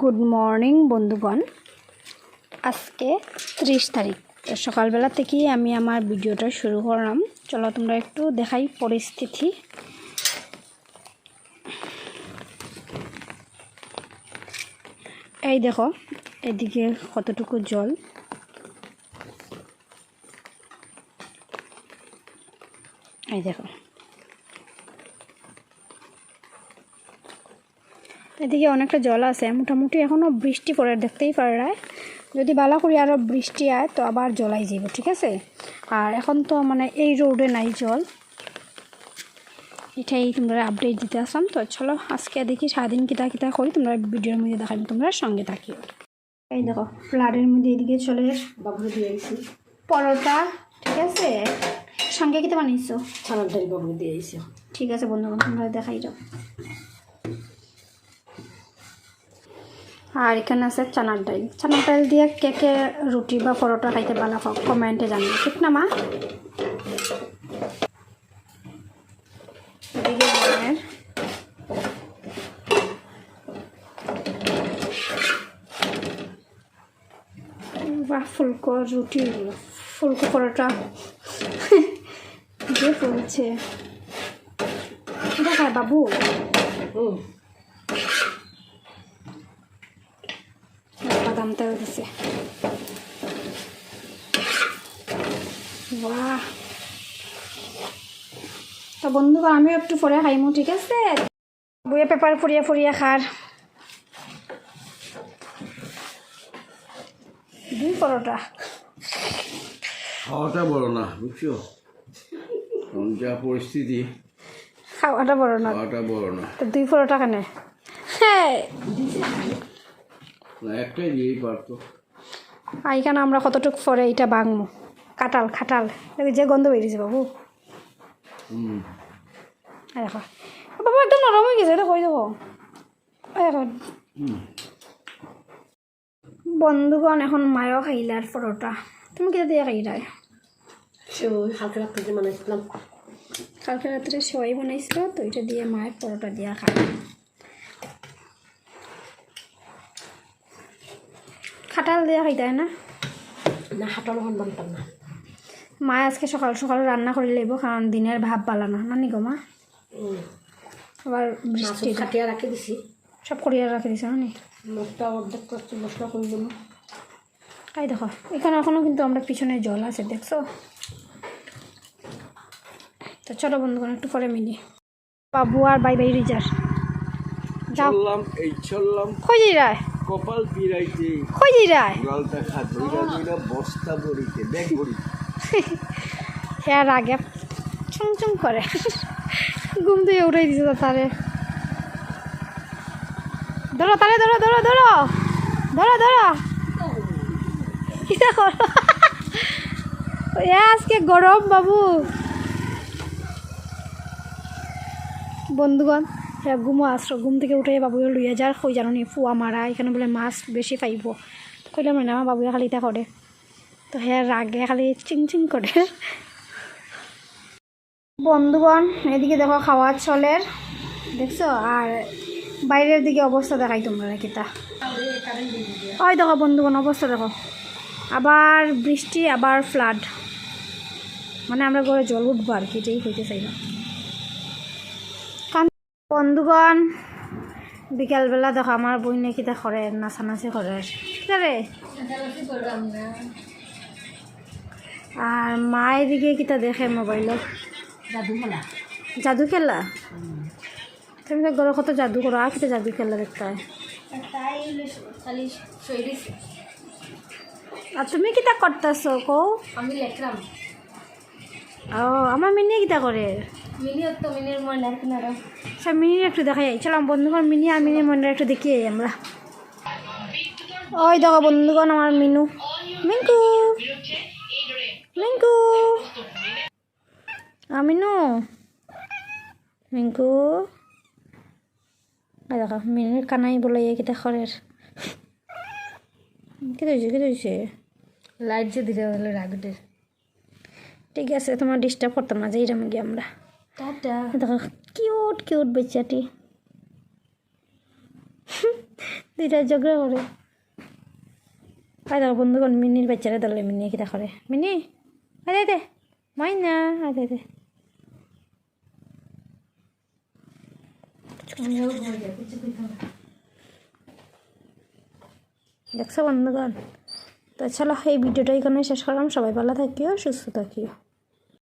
Good morning বন্ধুগণ। আজকে ত্রিশ তারিখ। সকালবেলা থেকেই আমি আমার ভিডিওটা শুরু করলাম। চলো তোমরা একটু দেখাই পরিস্থিতি। এই দেখো, এদিকে কতটুকু জল। এই দেখো। এদিকে অনেকটা জল আছে। মোটামুটি এখনও বৃষ্টি পড়ে দেখতেই পারে যদি বালা করি আরও বৃষ্টি আয় তো আবার জলাই যাব ঠিক আছে? আর এখন তো মানে এই রোডে নাই জল। এটাই তোমরা আপডেট দিতে আসলাম। তো চলো আজকে দেখি সারাদিন কিতা কিতা করি তোমরা ভিডিওর মধ্যে দেখাবো তোমরা সঙ্গে থাকিও। এই দেখো ফ্লাডের মধ্যে এদিকে চলে বাবুরে দিয়ে আইছি। পরোটা ঠিক আছে? সঙ্গে কিতা বানিয়েছো ছানার ডাল বাবুরে দিয়ে আইছি। ঠিক আছে বন্ধু বন্ধুগণ তোমরা দেখাই যাও। আর এখানে আছে চানার ডাল চানার ডাল দিয়ে কে কে রুটি বা পরোটা খাইতে ভালো খাও কমেন্টে জানিও, ঠিক না মা? ফুলকো রুটি, ফুলকো পরোটা যে ফুলছে এটা বাবু? বাদাম তেল দিছে। বাহ। তো বন্ধুগণ আমিও একটু পরে খাইমু ঠিক আছে? বইয়ে পেপার ফুরিয়ে ফুরিয়ে খার। দুই পরোটা। খাওয়াটা বড় না বুঝছ? যা পরিস্থিতি খাওয়াটা বড় না। খাওয়াটা বড় না। তো দুই পরোটা কেন? হ্যাঁ। একটাই দিয়েই পারতো আর এখানে আমরা কতটুকু পরে এইটা বাংমু কাটাল খাটাল যে গন্ধ বেরিয়েছে বাবু? দেখো। বাবা একদম নরম হয়ে গেছে এটা হয়ে যাব দেখো। বন্ধুগণ এখন মায়ও খাইলার পরোটা। তুমি কেটে দিয়ে খাইলাই রাখতে যে বানাইছিলাম। কালকে রাত্রে সবাই বানাইছিল তো এটা দিয়ে মায়ের পরোটা দিয়ে খাই খাটাল দিয়ে খাইতাই না? না হাঁটানো হন বানতাম না। মা আজকে সকাল সকাল রান্না করে লইব কারণ দিনের ভাব পালা না। নানি গো মা? আবার বৃষ্টি কাটিয়া রাখি দিছি। সব করিয়া রাখি দিছে নানি? মাছটা অর্ধেক করছি মশলা করে দেবো তাই দেখো এখানে এখনও কিন্তু আমরা পিছনে জল আছে দেখছ? তো চলো বন্ধুগণ একটু পরে মিলি। বাবু আর বাই বাই রিজার যাও এই চললাম। কই যাই রায় কপাল পিরাইতে। খাত বস্তা বড়িতে ব্যাগ বড়ি হ্যাঁ আগে করে। ঘুম থেকে উঠাই দিছে তারে। ধরো তারে ধরো ধরো ধরো। ধরো ধরো। আজকে গরম বাবু। বন্ধুগণ। ঘুমো আসলো ঘুম থেকে উঠে বাবু লইয়া যার কই জানো নি, ফুয়া মারা, এখানে বলে মাছ বেশি পাইব। কইলাম না আমার বাবুয়ে খালি তা করে। তো হ্যাঁ রাগে খালি চিং চিং করে। বন্ধুগণ, এদিকে দেখো খাওয়া চলের। দেখছ? আর বাইরের দিকে অবস্থা দেখাই তোমরা নাকি তা? ওই দেখো বন্ধুগণ, অবস্থা দেখো। আবার বৃষ্টি, আবার ফ্লাড মানে আমরা ঘরে জল উঠবো আর কি, এটাই হইতে চাই না বন্ধুগণ বিকালবেলা দেখো আমার বই নাকি তা করে নাচানাচি করে রে আর মা এদিকে কিতা দেখে মোবাইলত। জাদু খেলা। জাদু খেলা? তুমি তো ঘরে কত জাদু করো আর কিতা জাদু খেলা দেখতে? হয় আর তুমি কিতা করতেছো কো? আমি লেখলাম ও আমার মিনি কিতা করে মিনির মিনি একটু দেখাই চলাম বন্ধুগণ, মিনি আর মিনি মনে একটু দেখি আই আমরা। ওই দেখো বন্ধুগণ, আমার মিনু। মিঙ্কু মিঙ্কু আ, মিনু! মিঙ্কু ওই দেখো, মিনির কানাই বলে কিতা খরের কি হয়েছে কি হয়েছে লাইট যে দিলে হলে রাগটে ঠিক আছে, তোমার ডিস্টার্ব করতাম না যাইরাম গিয়ে আমরা। টাটা দেখো কিউট কিউট বাচ্চাটি দুইটা ঝগড়া করে। আয় দেখো বন্ধুগণ মিনির বাচ্চারা দলে মিনি কিটা করে। মিনি আরে দে মাই না আরে দে দেখছ বন্ধুগণ? তো চলো এই ভিডিওটা এখানে শেষ করলাম। সবাই ভালো থাকিও সুস্থ থাকিও।